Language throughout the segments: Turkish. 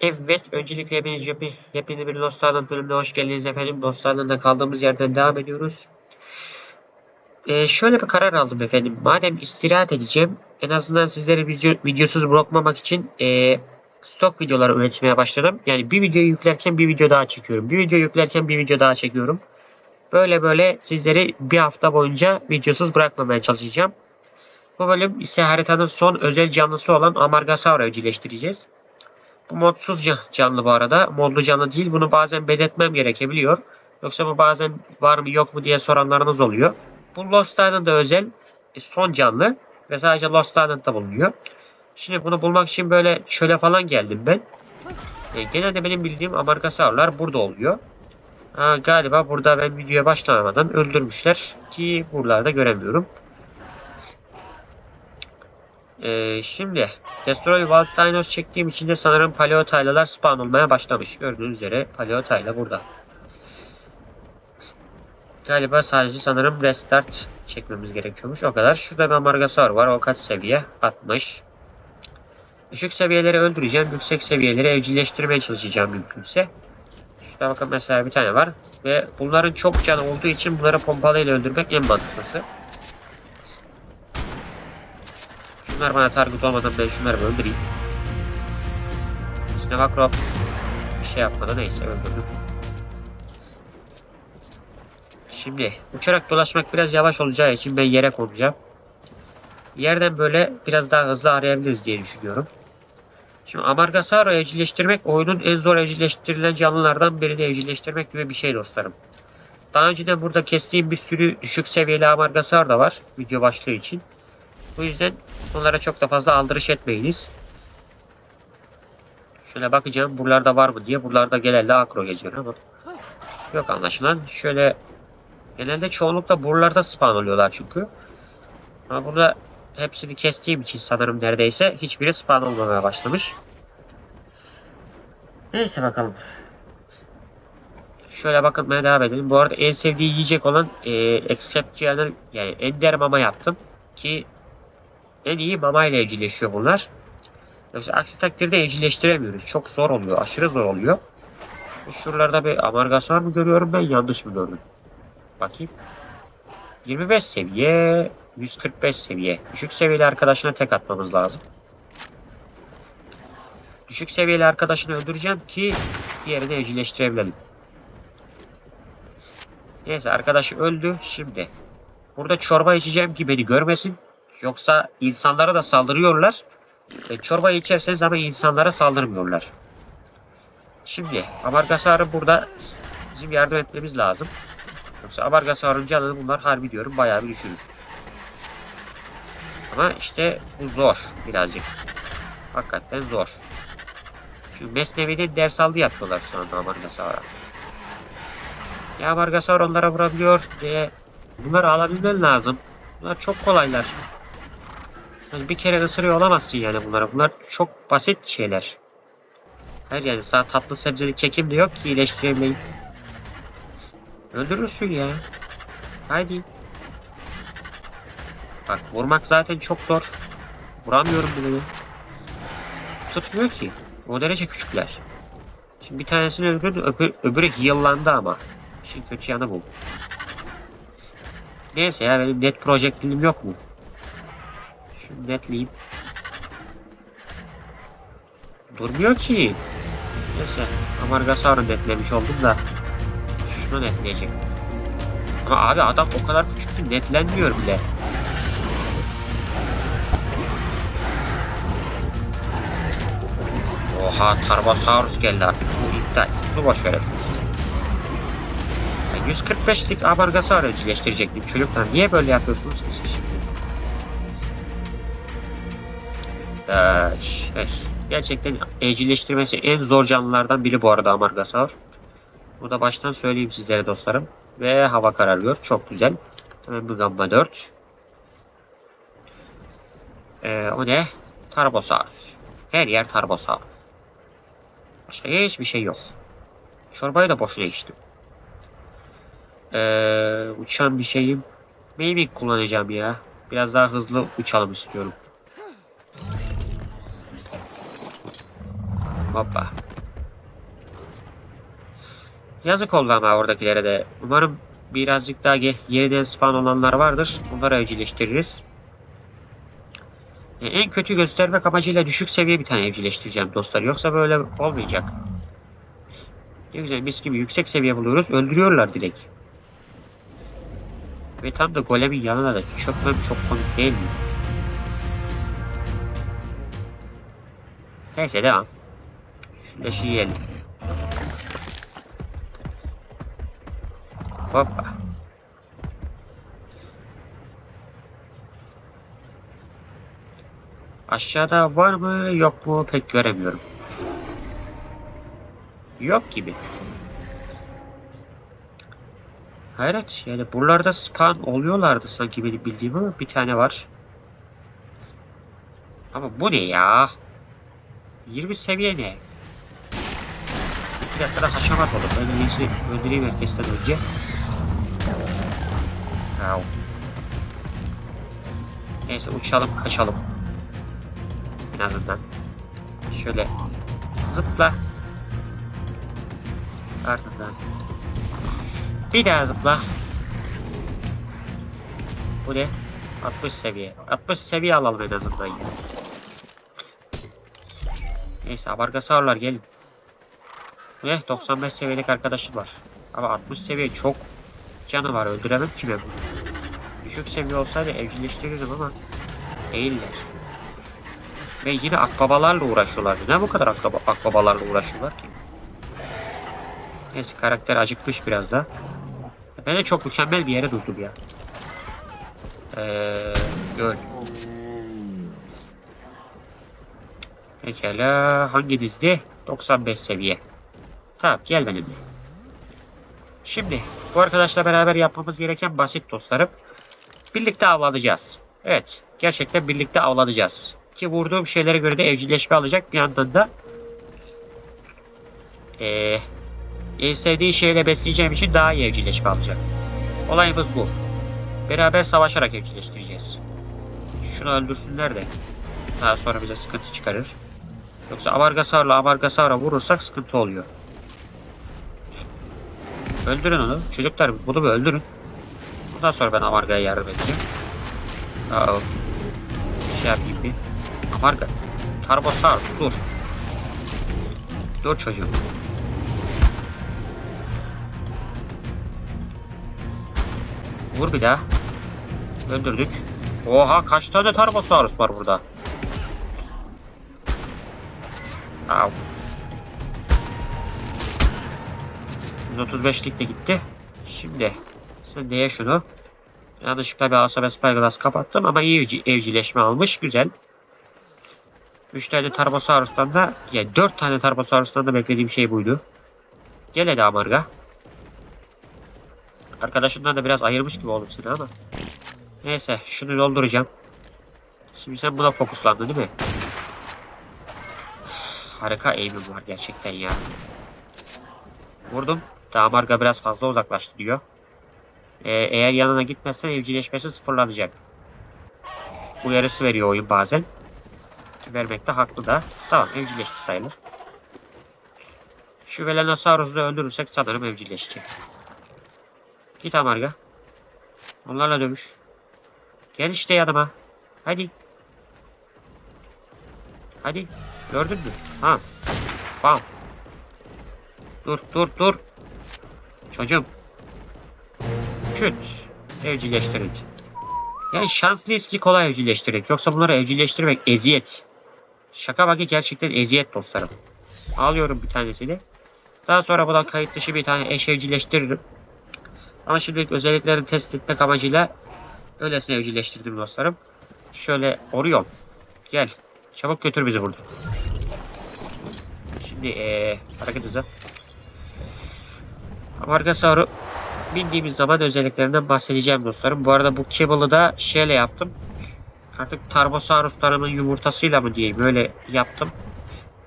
Evet, öncelikle hepiniz yepyeni bir Dostlar'dan bölümüne hoş geldiniz efendim. Dostlar'dan da kaldığımız yerden devam ediyoruz. Ee, şöyle bir karar aldım efendim. Madem istirahat edeceğim, en azından sizleri video, videosuz bırakmamak için e, stok videolar üretmeye başladım. Yani bir video yüklerken bir video daha çekiyorum. Bir video yüklerken bir video daha çekiyorum. Böyle böyle sizleri bir hafta boyunca videosuz bırakmamaya çalışacağım. Bu bölüm ise haritanın son özel canlısı olan Amargasaur'u evcilleştireceğiz. Bu modsuz ca- canlı bu arada. Modlu canlı değil. Bunu bazen belirtmem gerekebiliyor. Yoksa bu bazen var mı yok mu diye soranlarınız oluyor. Bu Lost Island'da özel e, son canlı ve sadece Lost Island'da bulunuyor. Şimdi bunu bulmak için böyle çöle falan geldim ben. E, genelde benim bildiğim Amargasaurlar burada oluyor. Ha, galiba burada ben videoya başlamadan öldürmüşler ki buralarda göremiyorum. Ee, şimdi Destroy Wild Dinos çektiğim için de sanırım Paleotaylalar spawn olmaya başlamış. Gördüğünüz üzere Paleotayla burada. Galiba sadece sanırım restart çekmemiz gerekiyormuş. O kadar. Şurada bir Amargasaur var. O kaç seviye? 60. Düşük seviyeleri öldüreceğim. Yüksek seviyeleri evcilleştirmeye çalışacağım mümkünse. Şurada bakın mesela bir tane var. Ve bunların çok canı olduğu için bunları pompalıyla öldürmek en mantıklısı. Şunlar bana target olmadan ben şunları öldüreyim. Snavakrop bir şey yapmadı neyse öldürdüm. Şimdi uçarak dolaşmak biraz yavaş olacağı için ben yere konacağım. Yerden böyle biraz daha hızlı arayabiliriz diye düşünüyorum. Şimdi Amargasaur'u evcilleştirmek oyunun en zor evcilleştirilen canlılardan birini evcilleştirmek gibi bir şey dostlarım. Daha önceden burada kestiğim bir sürü düşük seviyeli Amargasaur da var video başlığı için. Bu yüzden onlara çok da fazla aldırış etmeyiniz. Şöyle bakacağım buralarda var mı diye. Buralarda genelde akro geziyor ama. Yok anlaşılan. Şöyle genelde çoğunlukla buralarda spawn oluyorlar çünkü. Ama burada hepsini kestiğim için sanırım neredeyse hiçbiri spawn olmamaya başlamış. Neyse bakalım. Şöyle bakmaya devam edelim. Bu arada en sevdiği yiyecek olan e, exceptional yani ender mama yaptım ki en iyi mama ile evcilleşiyor bunlar. Yoksa aksi takdirde evcilleştiremiyoruz. Çok zor oluyor. Aşırı zor oluyor. Şuralarda bir amargas var mı görüyorum ben yanlış mı gördüm? Bakayım. 25 seviye 145 seviye. Düşük seviyeli arkadaşına tek atmamız lazım. Düşük seviyeli arkadaşını öldüreceğim ki diğerini evcilleştirebilelim. Neyse arkadaşı öldü. Şimdi burada çorba içeceğim ki beni görmesin. Yoksa insanlara da saldırıyorlar. E, çorbayı içerseniz ama insanlara saldırmıyorlar. Şimdi Amargasar'ın burada bizim yardım etmemiz lazım. Yoksa Amargasar'ın canını bunlar harbi diyorum bayağı bir düşürür. Ama işte bu zor birazcık. Hakikaten zor. Çünkü Mesnevi'de ders aldı yapıyorlar şu anda Amargasar'a. Ya Amargasar onlara vurabiliyor diye bunları alabilmen lazım. Bunlar çok kolaylar. Yani bir kere ısırıyor olamazsın yani bunlara. Bunlar çok basit şeyler. Hayır yani sana tatlı sebzeli kekim de yok ki iyileştirebileyim. Öldürürsün ya. Haydi. Bak vurmak zaten çok zor. Vuramıyorum ya. Tutmuyor ki. O derece küçükler. Şimdi bir tanesini öldürdü, öbür, öbürü heal'landı ama. İşin kötü yanı bu. Neyse ya benim net projectilim yok mu? Netleyeyim. Durmuyor ki. Neyse. Amargasaur'u netlemiş oldum da. Şunu netleyecek. Ama abi adam o kadar küçük ki netlenmiyor bile. Oha Tarbosaurus geldi artık. Bu iptal. Bunu boş verelim. Ya 145'lik Amargasaur'u evcilleştirecektim çocuklar. Niye böyle yapıyorsunuz ki siz Ee, şey, gerçekten evcilleştirmesi en zor canlılardan biri bu arada Amargasaur. Bu da baştan söyleyeyim sizlere dostlarım. Ve hava kararıyor. Çok güzel. Hemen bir Gamma 4. Ee, o ne? Tarbosaurus. Her yer Tarbosaurus. Başka hiçbir şey yok. Çorbayı da boşuna içtim. Ee, uçan bir şeyim. Maybe kullanacağım ya. Biraz daha hızlı uçalım istiyorum. Hoppa. Yazık oldu ama oradakilere de. Umarım birazcık daha ge- yeniden spawn olanlar vardır. Onları evcilleştiririz. E, En kötü göstermek amacıyla düşük seviye bir tane evcilleştireceğim dostlar. Yoksa böyle olmayacak. Ne güzel mis gibi yüksek seviye buluyoruz. Öldürüyorlar direkt. Ve tam da golemin yanına da çökmem çok komik değil mi? Neyse devam. Leşi yiyelim. Hoppa. Aşağıda var mı yok mu pek göremiyorum. Yok gibi. Hayret yani buralarda spawn oluyorlardı sanki benim bildiğim ama bir tane var. Ama bu ne ya? 20 seviye ne? Dakikada haşamat olur. İyisi öldüreyim herkesten önce. Au. Neyse uçalım kaçalım. En azından. Şöyle zıpla. Ardından. Bir daha zıpla. Bu ne? 60 seviye. 60 seviye alalım en azından ya. Neyse abargasaurlar gelin. Ne? 95 seviyelik arkadaşım var. Ama 60 seviye çok canı var öldüremem ki ben. Düşük seviye olsaydı evcilleştirirdim ama değiller. Ve yine akbabalarla uğraşıyorlardı. Ne bu kadar akbaba, akbabalarla uğraşıyorlar ki? Neyse karakter acıkmış biraz da. Ben de çok mükemmel bir yere durdum ya. Eee göl. Pekala hangi dizdi? 95 seviye. Tamam gel benimle. Şimdi bu arkadaşla beraber yapmamız gereken basit dostlarım. Birlikte avlanacağız. Evet gerçekten birlikte avlanacağız. Ki vurduğum şeylere göre de evcilleşme alacak bir yandan da eee en sevdiği şeyle besleyeceğim için daha iyi evcilleşme alacak. Olayımız bu. Beraber savaşarak evcilleştireceğiz. Şunu öldürsünler de daha sonra bize sıkıntı çıkarır. Yoksa Amargasaur'la Amargasaur'a vurursak sıkıntı oluyor. Öldürün onu. Çocuklar bunu bir öldürün. Bundan sonra ben Amarga'ya yardım edeceğim. Aa, şey yapayım bir. Amarga. Tarbosaur dur. Dur çocuğum. Vur bir daha. Öldürdük. Oha kaç tane Tarbosaurus var burada. Au. 135'lik de gitti. Şimdi sen diye şunu. Yanlışlıkla bir Asabe Spyglass kapattım ama iyi evci- evcilleşme almış. Güzel. 3 tane Tarbosaurus'tan da yani 4 tane Tarbosaurus'tan da beklediğim şey buydu. Gel hadi Amarga. Arkadaşından da biraz ayırmış gibi oldum seni ama. Neyse şunu dolduracağım. Şimdi sen buna fokuslandın değil mi? Harika aim'im var gerçekten ya. Vurdum. Damarga biraz fazla uzaklaştı diyor. Ee, eğer yanına gitmezsen evcilleşmesi sıfırlanacak. Uyarısı veriyor oyun bazen. Vermekte haklı da. Tamam evcilleşti sayılır. Şu Velenosaurus'u da öldürürsek sanırım evcilleşecek. Git Amarga. Onlarla dövüş. Gel işte yanıma. Hadi. Hadi. Gördün mü? Ha. Bam. Dur dur dur. Çocuğum. Küt. Evcilleştirdik. Yani şanslıyız ki kolay evcilleştirdik. Yoksa bunları evcilleştirmek eziyet. Şaka baki gerçekten eziyet dostlarım. Alıyorum bir tanesini. Daha sonra buna kayıt dışı bir tane eş evcilleştiririm. Ama şimdilik özelliklerini test etmek amacıyla öylesine evcilleştirdim dostlarım. Şöyle Orion. Gel. Çabuk götür bizi burada. Şimdi ee, hareket hızı. Amargasaur'u bindiğimiz zaman özelliklerinden bahsedeceğim dostlarım. Bu arada bu cable'ı da şeyle yaptım. Artık Tarbosaurus'larımın yumurtasıyla mı diyeyim böyle yaptım.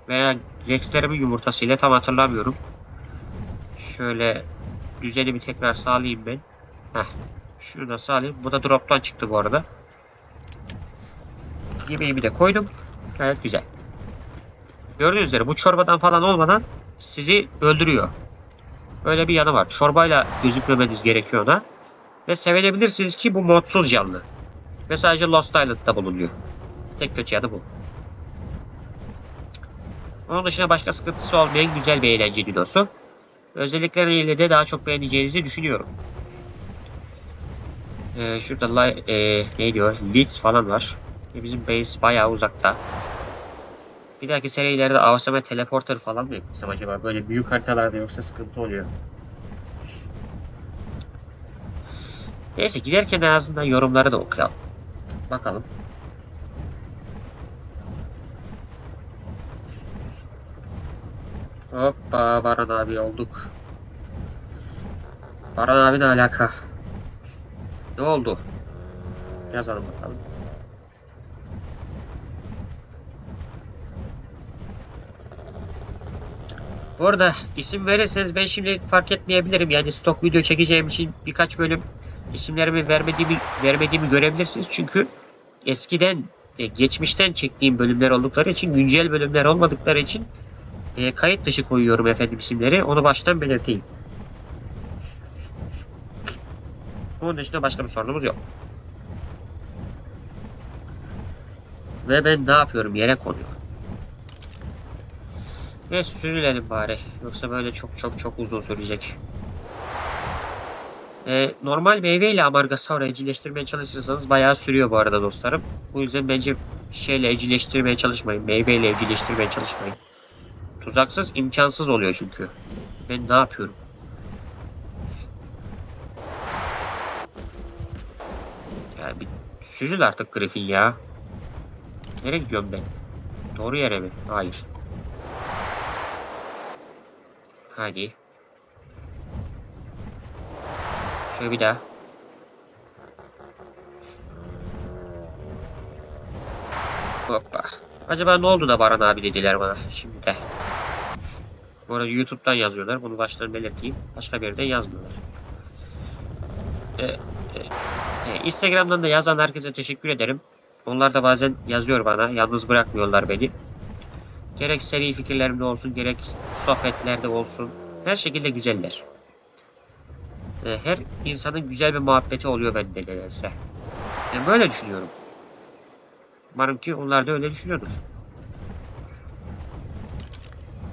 Veya Rex'lerimin yumurtasıyla tam hatırlamıyorum. Şöyle düzeni bir tekrar sağlayayım ben. Heh. Şunu da sağlayayım. Bu da drop'tan çıktı bu arada. Yemeğimi de koydum. Gayet güzel. Gördüğünüz üzere bu çorbadan falan olmadan sizi öldürüyor. Böyle bir yanı var. Çorbayla gözükmemeniz gerekiyor ona. Ve sevinebilirsiniz ki bu modsuz canlı. Ve sadece Lost Island'da bulunuyor. Tek kötü yanı bu. Onun dışında başka sıkıntısı olmayan güzel bir eğlence dinosu. Özellikleriyle de daha çok beğeneceğinizi düşünüyorum. Ee, şurada e, ne diyor? Leeds falan var. Ve bizim base bayağı uzakta. Bir dahaki serilerde AVSM teleporter falan mı yapsam acaba? Böyle büyük haritalarda yoksa sıkıntı oluyor. Neyse giderken en azından yorumları da okuyalım. Bakalım. Hoppa Baran abi olduk. Baran abi ne alaka? Ne oldu? Yazalım bakalım. Bu arada isim verirseniz ben şimdi fark etmeyebilirim. Yani stok video çekeceğim için birkaç bölüm isimlerimi vermediğimi vermediğimi görebilirsiniz. Çünkü eskiden e, geçmişten çektiğim bölümler oldukları için güncel bölümler olmadıkları için e, kayıt dışı koyuyorum efendim isimleri. Onu baştan belirteyim. Onun dışında başka bir sorunumuz yok. Ve ben ne yapıyorum? Yere konuyor. Ve sürülelim bari. Yoksa böyle çok çok çok uzun sürecek. Ee, normal meyve ile amargasaura evcilleştirmeye çalışırsanız bayağı sürüyor bu arada dostlarım. Bu yüzden bence şeyle evcilleştirmeye çalışmayın. Meyve ile evcilleştirmeye çalışmayın. Tuzaksız imkansız oluyor çünkü. Ben ne yapıyorum? Ya bir süzül artık Griffin ya. Nereye gidiyorum ben? Doğru yere mi? Hayır. Hadi. Şöyle bir daha. Hoppa. Acaba ne oldu da Baran abi dediler bana şimdi de. Bu arada YouTube'dan yazıyorlar. Bunu baştan belirteyim. Başka bir yerden yazmıyorlar. Ee, e, e, Instagram'dan da yazan herkese teşekkür ederim. Onlar da bazen yazıyor bana. Yalnız bırakmıyorlar beni. Gerek seri fikirlerimde olsun, gerek sohbetlerde olsun. Her şekilde güzeller. Ee, her insanın güzel bir muhabbeti oluyor bende nedense. Ben böyle düşünüyorum. Umarım ki onlar da öyle düşünüyordur.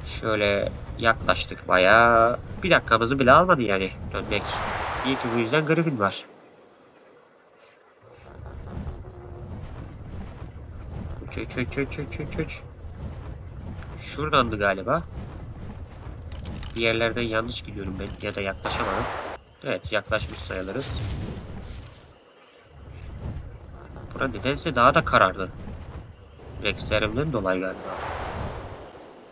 Şöyle yaklaştık bayağı. Bir dakikamızı bile almadı yani dönmek. İyi ki bu yüzden Griffin var. Çöç çöç çöç çöç çöç çöç. Şuradandı galiba. Bir yerlerden yanlış gidiyorum ben ya da yaklaşamadım. Evet yaklaşmış sayılırız. Bura nedense daha da karardı. Rexlerimden dolayı galiba.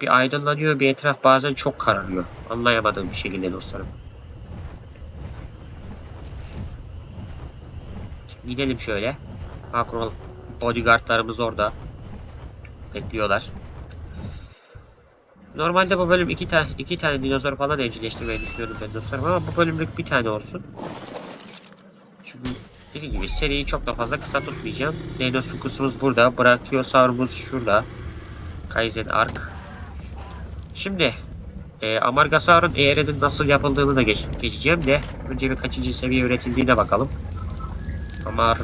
Bir aydınlanıyor bir etraf bazen çok kararıyor. Anlayamadığım bir şekilde dostlarım. Şimdi gidelim şöyle. Makro bodyguardlarımız orada. Bekliyorlar. Normalde bu bölüm iki tane iki tane dinozor falan evcilleştirmeyi düşünüyordum ben dostlarım ama bu bölümlük bir tane olsun. Çünkü dediğim gibi seriyi çok da fazla kısa tutmayacağım. Dinosuchus'umuz burada. Brachiosaurus şurada. Kaizen Ark. Şimdi e, Amargasaur'un eğerinin nasıl yapıldığını da geç, geçeceğim de önce bir kaçıncı seviye üretildiğine bakalım. Amar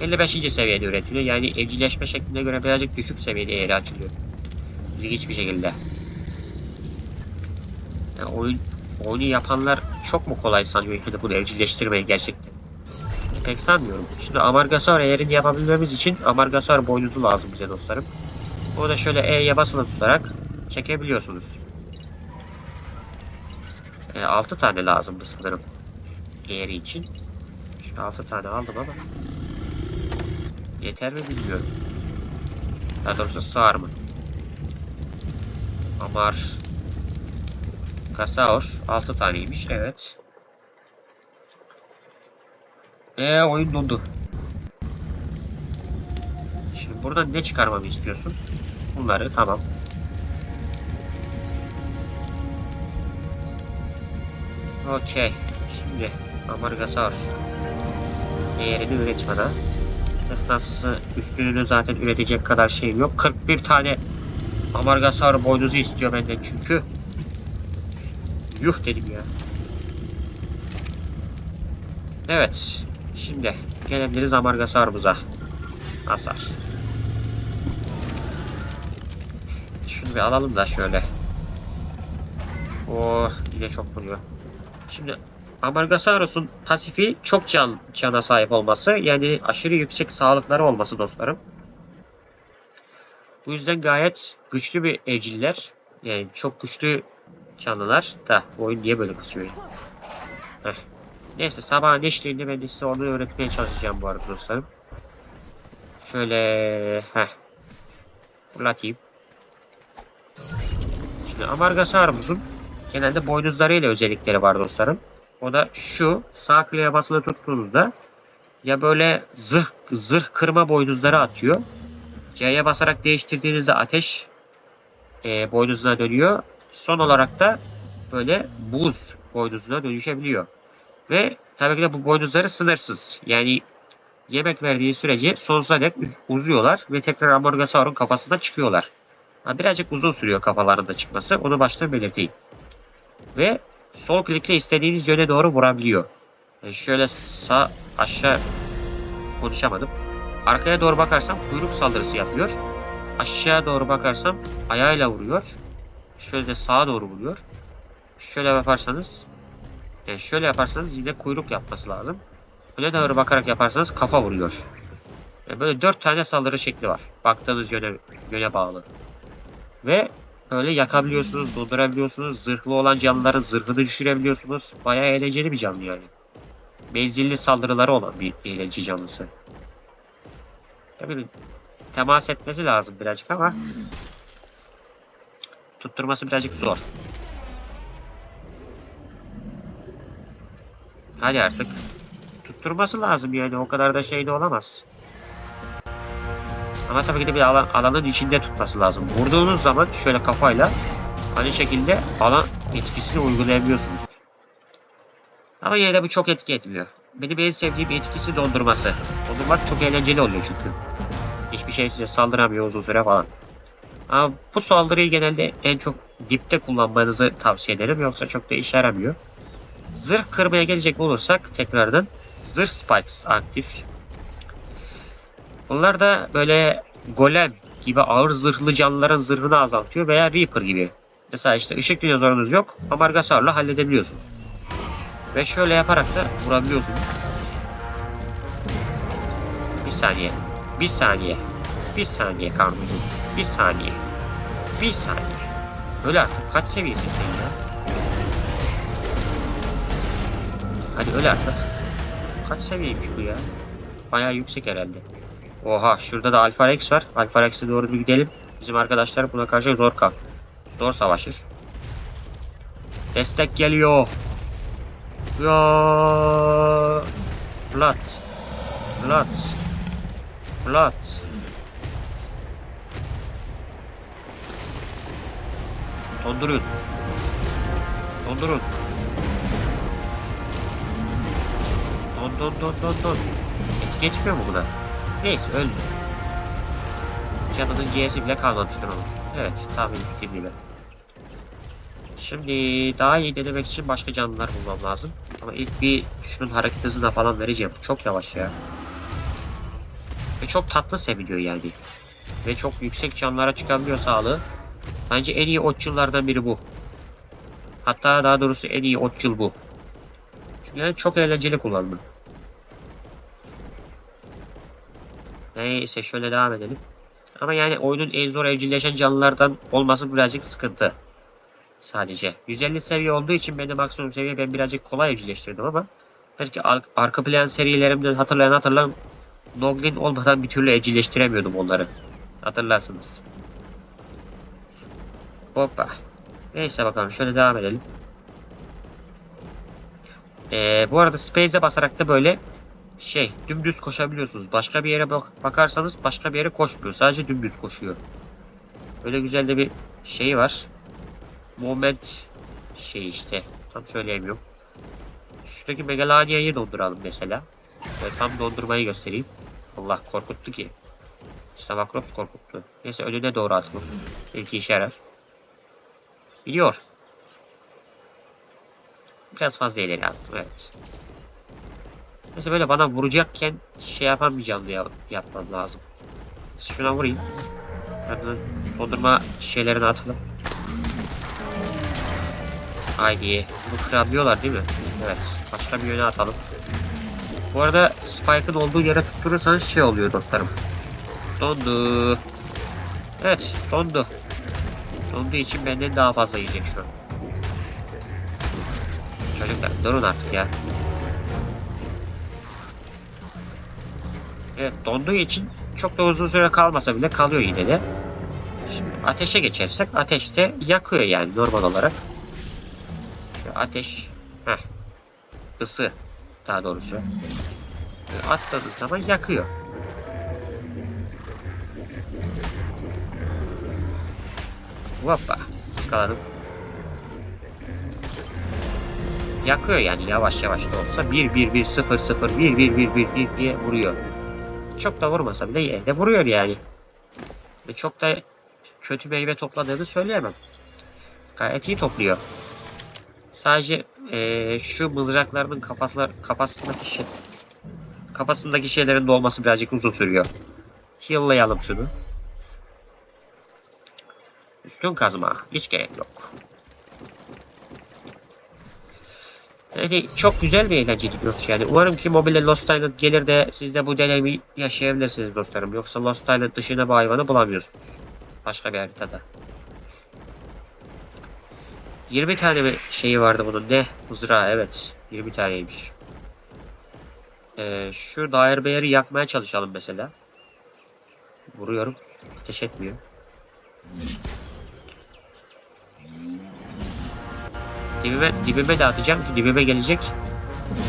55. seviyede üretiliyor. Yani evcilleşme şekline göre birazcık düşük seviyede eğri açılıyor. İlginç bir şekilde. Yani oyun, oyunu yapanlar çok mu kolay sanıyor yani bunu evcilleştirmeyi gerçekten? Pek sanmıyorum. Şimdi Amargasaur eğerini yapabilmemiz için Amargasaur boynuzu lazım bize dostlarım. O da şöyle E'ye basılı tutarak çekebiliyorsunuz. E, 6 tane lazımdı sanırım. Eğeri için. Şu 6 tane aldım ama. Yeter mi bilmiyorum. Daha doğrusu sığar mı? Amar. Kasaor. 6 taneymiş. Evet. Eee oyun dondu. Şimdi buradan ne çıkarmamı istiyorsun? Bunları tamam. Okey. Şimdi Amargasaur değerini üret bana. Esnası üstününü zaten üretecek kadar şeyim yok. 41 tane Amargasaur boynuzu istiyor benden çünkü. Yuh dedim ya. Evet. Şimdi gelebiliriz Amargasar'ımıza. Hasar. Şunu bir alalım da şöyle. Oh yine çok vuruyor. Şimdi Amargasaurus'un pasifi çok can cana sahip olması yani aşırı yüksek sağlıkları olması dostlarım. Bu yüzden gayet güçlü bir evciller. Yani çok güçlü canlılar da oyun niye böyle kısıyor? Heh. Neyse sabah neşliğinde ben size onu öğretmeye çalışacağım bu arada dostlarım. Şöyle heh. Fırlatayım. Şimdi Amargasaurus'un genelde boynuzlarıyla özellikleri var dostlarım. O da şu sağ kliğe basılı tuttuğunuzda ya böyle zırh zırh kırma boynuzları atıyor. C'ye basarak değiştirdiğinizde ateş e, boynuzuna dönüyor. Son olarak da böyle buz boynuzuna dönüşebiliyor. Ve tabii ki de bu boynuzları sınırsız. Yani yemek verdiği sürece sonsuza dek uzuyorlar ve tekrar Amorgasaur'un kafasına çıkıyorlar. Ha, birazcık uzun sürüyor kafalarında çıkması. Onu baştan belirteyim. Ve sol klikle istediğiniz yöne doğru vurabiliyor. Yani şöyle sağ aşağı konuşamadım. Arkaya doğru bakarsam kuyruk saldırısı yapıyor. Aşağı doğru bakarsam ayağıyla vuruyor. Şöyle sağa doğru vuruyor. Şöyle yaparsanız yani şöyle yaparsanız yine kuyruk yapması lazım. Öne doğru bakarak yaparsanız kafa vuruyor. Yani böyle dört tane saldırı şekli var. Baktığınız yöne, yöne bağlı. Ve böyle yakabiliyorsunuz, dondurabiliyorsunuz. Zırhlı olan canlıların zırhını düşürebiliyorsunuz. Bayağı eğlenceli bir canlı yani. Menzilli saldırıları olan bir eğlence canlısı. Tabii temas etmesi lazım birazcık ama tutturması birazcık zor. Hadi artık. Tutturması lazım yani o kadar da şey de olamaz. Ama tabii ki de bir alan, alanın içinde tutması lazım. Vurduğunuz zaman şöyle kafayla aynı şekilde alan etkisini uygulayabiliyorsunuz. Ama yine de bu çok etki etmiyor. Benim en sevdiğim etkisi dondurması. Dondurmak çok eğlenceli oluyor çünkü. Hiçbir şey size saldıramıyor uzun süre falan. Bu saldırıyı genelde en çok dipte kullanmanızı tavsiye ederim. Yoksa çok da işe yaramıyor. Zırh kırmaya gelecek olursak tekrardan zırh spikes aktif. Bunlar da böyle golem gibi ağır zırhlı canlıların zırhını azaltıyor veya Reaper gibi. Mesela işte ışık dinozorunuz yok. Amargasaur'la halledebiliyorsunuz. Ve şöyle yaparak da vurabiliyorsunuz. Bir saniye. Bir saniye. Bir saniye karnucu. Bir saniye. Bir saniye. Öyle artık. Kaç seviyesin sen ya? Hadi öyle artık. Kaç seviyeymiş bu ya? Bayağı yüksek herhalde. Oha şurada da Alpha Rex var. Alpha Rex'e doğru bir gidelim. Bizim arkadaşlar buna karşı zor kal. Zor savaşır. Destek geliyor. Ya. Plat. Plat. Plat. Dondurun. Dondurun. Don don don don don. Hiç geçmiyor mu buna? Neyse öldü. Canının C'si bile kalmamıştır onun. Evet tahmin gibi. Şimdi daha iyi denemek için başka canlılar bulmam lazım. Ama ilk bir şunun hareket hızına falan vereceğim. Çok yavaş ya. Ve çok tatlı seviliyor yani. Ve çok yüksek canlara çıkabiliyor sağlığı. Bence en iyi otçullardan biri bu. Hatta daha doğrusu en iyi otçul bu. Çünkü çok eğlenceli kullanımı. Neyse şöyle devam edelim. Ama yani oyunun en zor evcilleşen canlılardan olması birazcık sıkıntı. Sadece. 150 seviye olduğu için benim maksimum seviye ben birazcık kolay evcilleştirdim ama belki ar arka plan serilerimden hatırlayan hatırlayan Noglin olmadan bir türlü evcilleştiremiyordum onları. Hatırlarsınız. Hoppa. Neyse bakalım şöyle devam edelim. Ee, bu arada Space'e basarak da böyle şey dümdüz koşabiliyorsunuz. Başka bir yere bak bakarsanız başka bir yere koşmuyor. Sadece dümdüz koşuyor. Böyle güzel de bir şey var. Moment şey işte. Tam söyleyemiyorum. Şuradaki Megalania'yı donduralım mesela. Böyle tam dondurmayı göstereyim. Allah korkuttu ki. İşte Macrops korkuttu. Neyse önüne doğru atalım. Belki işe yarar. Biliyor. biraz fazla ileri attım evet. Mesela böyle bana vuracakken şey yapamayacağım diye yapmam lazım. Şuna vurayım. Ardından dondurma şeylerini atalım. Haydi. Bunu kırabiliyorlar değil mi? Evet. Başka bir yöne atalım. Bu arada Spike'ın olduğu yere tutturursanız şey oluyor dostlarım. Dondu. Evet dondu. Donduğu için benden daha fazla yiyecek şu an. Çocuklar durun artık ya. Evet donduğu için çok da uzun süre kalmasa bile kalıyor yine de. Şimdi ateşe geçersek ateşte yakıyor yani normal olarak. Şu ateş heh, ısı daha doğrusu. Böyle Atladığı zaman yakıyor. Hoppa. Iskaladım. Yakıyor yani yavaş yavaş da olsa 1 1 1 0 0 1 1 1 1 1 diye vuruyor. Çok da vurmasa bile yine de vuruyor yani. Ve çok da kötü meyve topladığını söyleyemem. Gayet iyi topluyor. Sadece eee, şu mızraklarının kafaslar, kafasındaki şey, kafasındaki şeylerin dolması birazcık uzun sürüyor. Heal'layalım şunu. Üstün kazma. Hiç gerek yok. Yani çok güzel bir eğlence gidiyoruz yani. Umarım ki mobile Lost Island gelir de siz de bu deneyimi yaşayabilirsiniz dostlarım. Yoksa Lost Island dışında bu hayvanı bulamıyorsunuz. Başka bir haritada. 20 tane bir şeyi vardı bunun. Ne? Mızrağı evet. 20 taneymiş. Ee, şu daire beyeri yakmaya çalışalım mesela. Vuruyorum. Ateş etmiyor. Dibime, dibime de atacağım ki dibime gelecek.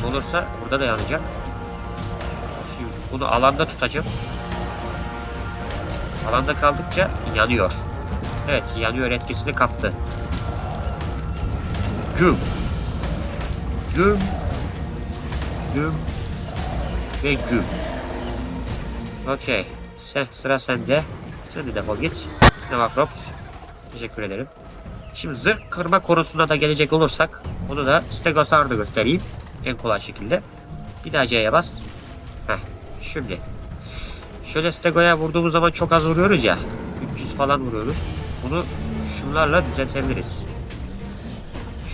Olursa burada da yanacak. Şimdi bunu alanda tutacağım. Alanda kaldıkça yanıyor. Evet yanıyor etkisini kaptı. Güm. Güm. Güm. Ve güm. Okey. Sen, sıra sende. Sen de defol git. Snowacrops. Teşekkür ederim. Şimdi zırh kırma konusuna da gelecek olursak bunu da Stegosar'da göstereyim. En kolay şekilde. Bir daha C'ye bas. Heh. Şimdi. Şöyle Stego'ya vurduğumuz zaman çok az vuruyoruz ya. 300 falan vuruyoruz. Bunu şunlarla düzeltebiliriz.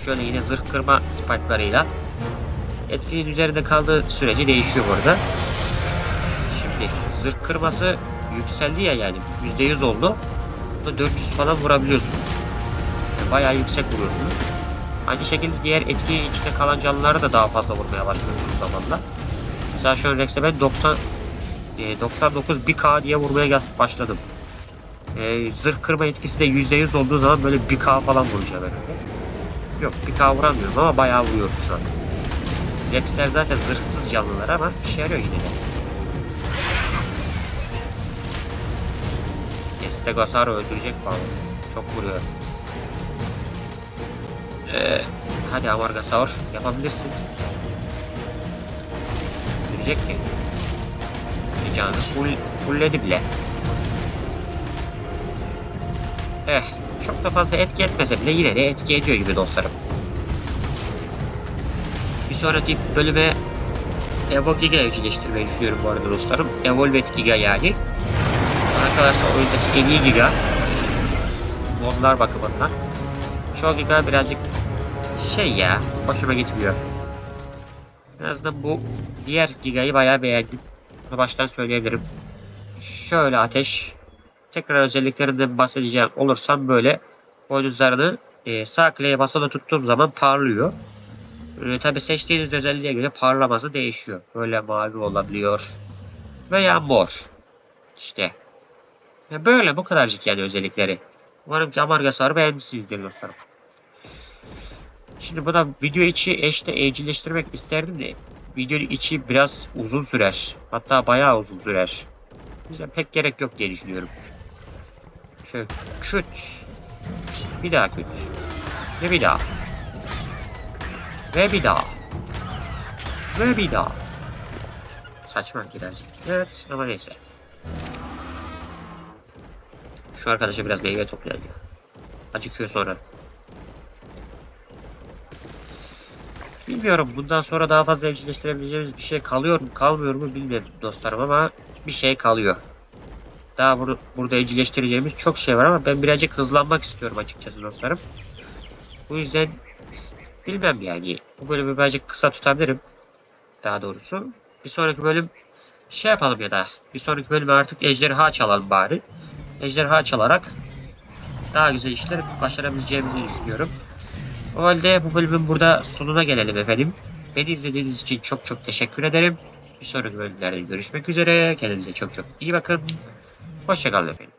Şöyle yine zırh kırma spike'larıyla. Etkinin üzerinde kaldığı sürece değişiyor burada. Şimdi zırh kırması yükseldi ya yani. %100 oldu. Bunu 400 falan vurabiliyorsunuz. Bayağı yüksek vuruyorsunuz. Aynı şekilde diğer etki içinde kalan canlıları da daha fazla vurmaya başlıyorsunuz zamanla. Mesela an Rex'e ben 90 e, 99 1k diye vurmaya başladım. E, zırh kırma etkisi de %100 olduğu zaman böyle 1k falan vuracağım herhalde. Yok 1k vuramıyorum ama bayağı vuruyorum şu an. Rex'ler zaten zırhsız canlılar ama işe yarıyor yine de. Stegosaur'u öldürecek falan. Çok vuruyor. Ee, hadi Amargasaur yapabilirsin. Öldürecek ki. Canı full, fullledi bile. Eh, çok da fazla etki etmese bile yine de etki ediyor gibi dostlarım. Bir sonraki bölüme Evo Giga evcilleştirmeyi düşünüyorum bu arada dostlarım. Evolved Giga yani. Bana kalırsa oyundaki en iyi Giga. Modlar bakımından. Çoğu Giga birazcık şey ya, hoşuma gitmiyor. En azından bu diğer Giga'yı bayağı beğendim. Bunu baştan söyleyebilirim. Şöyle ateş. Tekrar özelliklerinden bahsedeceğim olursam böyle boynuzlarını e, sağ kliğe basılı tuttuğum zaman parlıyor. E, Tabi seçtiğiniz özelliğe göre parlaması değişiyor. Böyle mavi olabiliyor. Veya mor. İşte. Ya böyle bu kadarcık yani özellikleri. Umarım ki Amargasar'ı beğenmişsinizdir dostlarım. Şimdi buna video içi eşte evcilleştirmek isterdim de video içi biraz uzun sürer. Hatta bayağı uzun sürer. O pek gerek yok diye düşünüyorum. Şöyle küt. Bir daha küt. Ve bir daha. Ve bir daha. Ve bir daha. Saçma birazcık. Evet ama neyse. Şu arkadaşa biraz meyve toplayalım ya. Acıkıyor sonra. Bilmiyorum bundan sonra daha fazla evcilleştirebileceğimiz bir şey kalıyor mu kalmıyor mu bilmiyorum dostlarım ama bir şey kalıyor. Daha bur- burada evcilleştireceğimiz çok şey var ama ben birazcık hızlanmak istiyorum açıkçası dostlarım. Bu yüzden bilmem yani. Bu bölümü birazcık kısa tutabilirim. Daha doğrusu. Bir sonraki bölüm şey yapalım ya da bir sonraki bölüme artık ejderha çalalım bari. Ejderha çalarak daha güzel işler başarabileceğimizi düşünüyorum. O halde bu bölümün burada sonuna gelelim efendim. Beni izlediğiniz için çok çok teşekkür ederim. Bir sonraki bölümlerde görüşmek üzere. Kendinize çok çok iyi bakın. Hoşçakalın efendim.